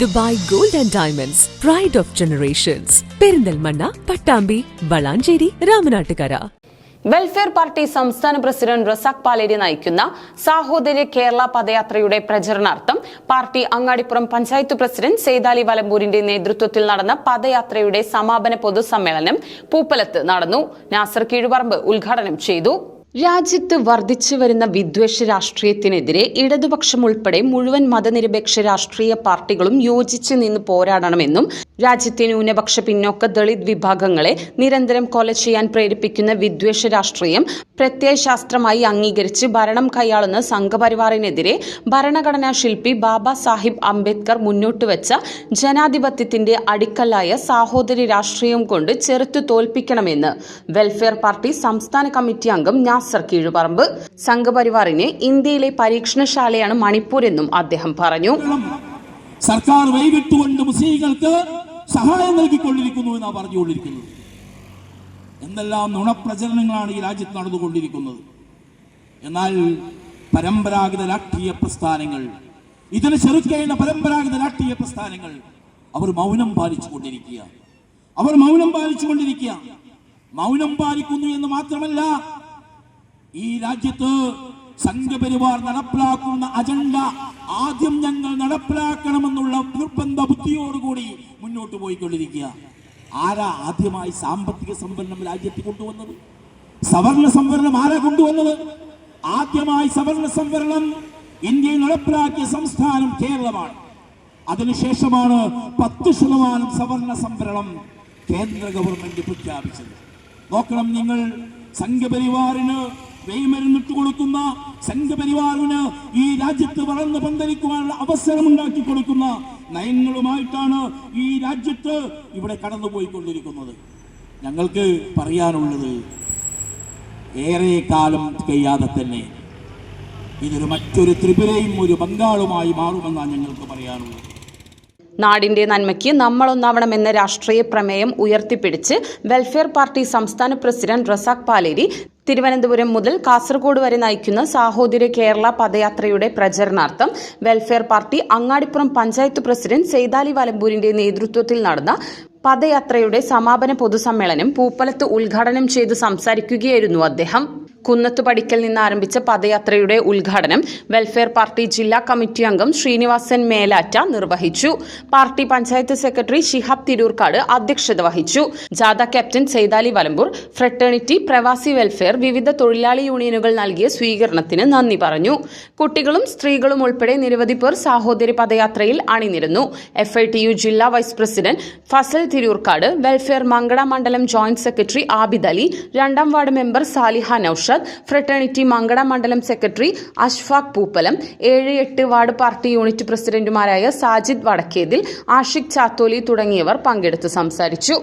Dubai gold and diamonds pride of generations Perinthalmanna Pattambi Valanchery Ramanattukara. Welfare party സംസ്ഥാന president Razak Paleri നയിക്കുന്ന സാഹോദര്യ കേരള പദയാത്രയുടെ പ്രചരണാർത്ഥം പാർട്ടി അങ്ങാടിപ്പുറം പഞ്ചായത്ത് പ്രസിഡന്റ് സെയ്താലി വലമ്പൂരിന്റെ നേതൃത്വത്തിൽ നടന്ന പദയാത്രയുടെ സമാപന പൊതുസമ്മേളനം പൂപ്പലത്ത് നടന്നു. നാസർ കീഴുപറമ്പ് ഉദ്ഘാടനം ചെയ്തു. രാജ്യത്ത് വർദ്ധിച്ചു വരുന്ന വിദ്വേഷ രാഷ്ട്രീയത്തിനെതിരെ ഇടതുപക്ഷം ഉൾപ്പെടെ മുഴുവൻ മതനിരപേക്ഷ രാഷ്ട്രീയ പാർട്ടികളും യോജിച്ച് നിന്ന് പോരാടണമെന്നും രാജ്യത്തെ ന്യൂനപക്ഷ പിന്നോക്ക ദളിത് വിഭാഗങ്ങളെ നിരന്തരം കൊല ചെയ്യാൻ പ്രേരിപ്പിക്കുന്ന വിദ്വേഷ രാഷ്ട്രീയം പ്രത്യയശാസ്ത്രമായി അംഗീകരിച്ച് ഭരണം കൈയാളുന്ന സംഘപരിവാറിനെതിരെ ഭരണഘടനാ ശില്പി ബാബ സാഹിബ് അംബേദ്കർ മുന്നോട്ട് വെച്ച ജനാധിപത്യത്തിന്റെ അടിക്കല്ലായ സാഹോദര്യ രാഷ്ട്രീയം കൊണ്ട് ചെറുത്തു തോൽപ്പിക്കണമെന്ന് വെൽഫെയർ പാർട്ടി സംസ്ഥാന കമ്മിറ്റി അംഗം നാസർ കീഴുപറമ്പ്. സംഘപരിവാറിന് ഇന്ത്യയിലെ പരീക്ഷണശാലയാണ് മണിപ്പൂർ എന്നും അദ്ദേഹം പറഞ്ഞു. സർക്കാർ വൈകിട്ടുകൊണ്ട് മുസ്ലിങ്ങൾക്ക് സഹായം നൽകിക്കൊണ്ടിരിക്കുന്നു എന്നാണ് പറഞ്ഞുകൊണ്ടിരിക്കുന്നത്. എന്തെല്ലാം നുണപ്രചരണങ്ങളാണ് ഈ രാജ്യത്ത് നടന്നുകൊണ്ടിരിക്കുന്നത്. എന്നാൽ പരമ്പരാഗത രാഷ്ട്രീയ പ്രസ്ഥാനങ്ങൾ ഇതിനെ ചെറുക്കേണ്ട പരമ്പരാഗത രാഷ്ട്രീയ പ്രസ്ഥാനങ്ങൾ അവർ മൗനം പാലിച്ചു പാലിച്ചുകൊണ്ടിരിക്കുക അവർ മൗനം പാലിച്ചു പാലിച്ചുകൊണ്ടിരിക്കുക മൗനം പാലിക്കുന്നു എന്ന് മാത്രമല്ല ഈ രാജ്യത്ത് സംഘപരിവാർ നടപ്പിലാക്കുന്ന അജണ്ട ആദ്യം ഞങ്ങൾ നടപ്പിലാക്കണമെന്നുള്ള നിർബന്ധ ബുദ്ധിയോടുകൂടി മുന്നോട്ട് പോയിക്കൊണ്ടിരിക്കുക. ആരാ ആദ്യമായി സാമ്പത്തിക സംവരണം രാജ്യത്ത് കൊണ്ടുവന്നത്? സവർണ സംവരണം ആരാ കൊണ്ടുവന്നത്? ആദ്യമായി സവർണ സംവരണം ഇന്ത്യയിൽ നടപ്പിലാക്കിയ സംസ്ഥാനം കേരളമാണ്. അതിനുശേഷമാണ് പത്ത് ശതമാനം സവർണ സംവരണം കേന്ദ്ര ഗവൺമെന്റ് പ്രഖ്യാപിച്ചത്. നോക്കണം നിങ്ങൾ സംഘപരിവാറിന് വെയ്മരുന്നിട്ട് കൊടുക്കുന്ന സംഘപരിവാറിന് ഈ രാജ്യത്ത് വളർന്ന് പന്തലിക്കുവാനുള്ള അവസരം ഉണ്ടാക്കി കൊടുക്കുന്ന നയങ്ങളുമായിട്ടാണ് ഈ രാജ്യത്ത് ഇവിടെ കടന്നുപോയിക്കൊണ്ടിരിക്കുന്നത്. ഞങ്ങൾക്ക് പറയാനുള്ളത് ഏറെ കാലം കഴിയാതെ തന്നെ ഇതൊരു മറ്റൊരു ത്രിപുരയും ഒരു ബംഗാളുമായി മാറുമെന്നാണ് ഞങ്ങൾക്ക് പറയാനുള്ളത്. നാടിന്റെ നന്മയ്ക്ക് നമ്മളൊന്നാവണമെന്ന രാഷ്ട്രീയ പ്രമേയം ഉയർത്തിപ്പിടിച്ച് വെൽഫെയർ പാർട്ടി സംസ്ഥാന പ്രസിഡന്റ് റസാഖ് പാലേരി തിരുവനന്തപുരം മുതൽ കാസർഗോഡ് വരെ നയിക്കുന്ന സാഹോദര്യ കേരള പദയാത്രയുടെ പ്രചരണാർത്ഥം welfare party Angadippuram panchayat president Saithali വലമ്പൂരിന്റെ നേതൃത്വത്തിൽ നടന്ന പദയാത്രയുടെ സമാപന പൊതുസമ്മേളനം പൂപ്പലത്ത് ഉദ്ഘാടനം ചെയ്ത് സംസാരിക്കുകയായിരുന്നു അദ്ദേഹം. കുന്നത്ത് പടിക്കൽ നിന്ന് ആരംഭിച്ച പദയാത്രയുടെ ഉദ്ഘാടനം വെൽഫെയർ പാർട്ടി ജില്ലാ കമ്മിറ്റി അംഗം ശ്രീനിവാസൻ മേലാറ്റ നിർവഹിച്ചു. പാർട്ടി പഞ്ചായത്ത് സെക്രട്ടറി ഷിഹാബ് തിരൂർക്കാട് അധ്യക്ഷത വഹിച്ചു. ജാഥ captain Saithali Valambur fraternity Pravasi welfare വിവിധ തൊഴിലാളി യൂണിയനുകൾ നൽകിയ സ്വീകരണത്തിന് നന്ദി പറഞ്ഞു. കുട്ടികളും സ്ത്രീകളും ഉൾപ്പെടെ നിരവധി പേർ സാഹോദര്യ പദയാത്രയിൽ അണിനിരുന്നു. എഫ് ഐ ടി യു ജില്ലാ vice president Fazal Thirurkad welfare Mankada മണ്ഡലം ജോയിന്റ് സെക്രട്ടറി ആബിദ് അലി രണ്ടാം ward member Saliha Naushad fraternity Mankada മണ്ഡലം സെക്രട്ടറി അഷ്ഫാഖ് പൂപ്പലം ഏഴ് എട്ട് വാർഡ് പാർട്ടി യൂണിറ്റ് പ്രസിഡന്റുമാരായ സാജിദ് വടക്കേതിൽ ആഷിഖ് ചാത്തോലി തുടങ്ങിയവർ പങ്കെടുത്ത് സംസാരിച്ചു.